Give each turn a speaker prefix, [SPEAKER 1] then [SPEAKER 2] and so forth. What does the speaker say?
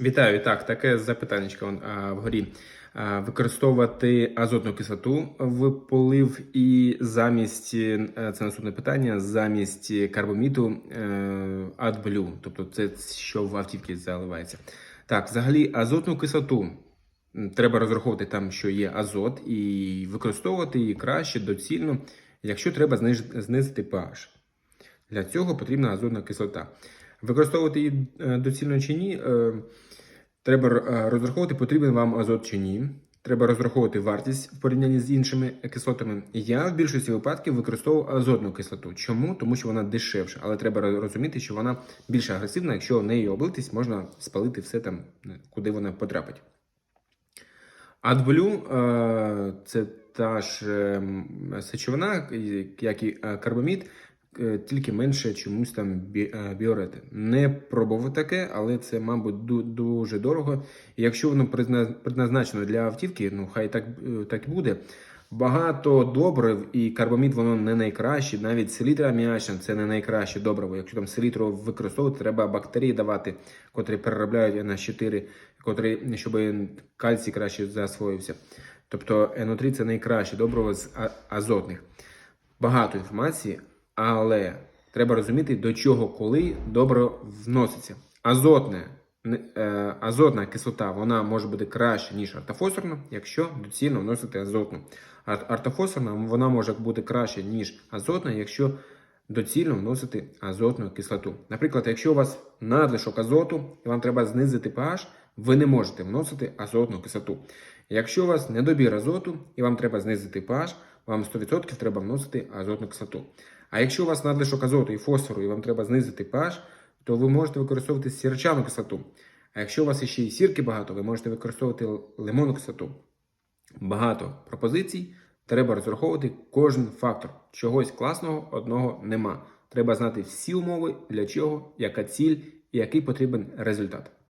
[SPEAKER 1] Вітаю, так, таке запитання вгорі. Використовувати азотну кислоту в полив і замість е, це наступне питання, замість карбоміту е, AdBlue, тобто це що в автівці заливається. Так, взагалі азотну кислоту треба розраховувати там, що є азот, і використовувати її краще доцільно, якщо треба знизити pH. Для цього потрібна азотна кислота. Використовувати її е, доцільно чи ні, е, треба е, розраховувати, потрібен вам азот чи ні. Треба розраховувати вартість в порівнянні з іншими кислотами. Я в більшості випадків використовував азотну кислоту. Чому? Тому що вона дешевша, але треба розуміти, що вона більш агресивна. Якщо нею облитись, можна спалити все там, куди вона потрапить. Е, – це та ж е, сечовина, як і карбамід, тільки менше чомусь там е, біорети. Не пробував таке, але це, мабуть, дуже дорого. І якщо воно предназначено для автівки, ну хай так, е, так і буде. Багато добрив і карбамід воно не найкраще, навіть селітра аміачна це не найкраще добриво. Якщо там селітру використовувати, треба бактерії давати, котрі переробляють NH4, котрі, щоб кальцій краще засвоївся. Тобто NO3 це найкраще добриво з азотних. Багато інформації, але треба розуміти, до чого коли добриво вноситься. Азотне, е, азотна кислота вона може бути краще, ніж ортофосфорна, якщо доцільно вносити азотну. А ортофосфорна вона може бути краще, ніж азотна, якщо доцільно вносити азотну кислоту. Наприклад, якщо у вас надлишок азоту і вам треба знизити pH, ви не можете вносити азотну кислоту. Якщо у вас недобір азоту і вам треба знизити pH, вам 100% треба вносити азотну кислоту. А якщо у вас надлишок азоту і фосфору і вам треба знизити pH, то ви можете використовувати сірчану кислоту. А якщо у вас ще й сірки багато, ви можете використовувати лимонну кислоту. Багато пропозицій. Треба розраховувати кожен фактор. Чогось класного одного нема. Треба знати всі умови, для чого, яка ціль і який потрібен результат.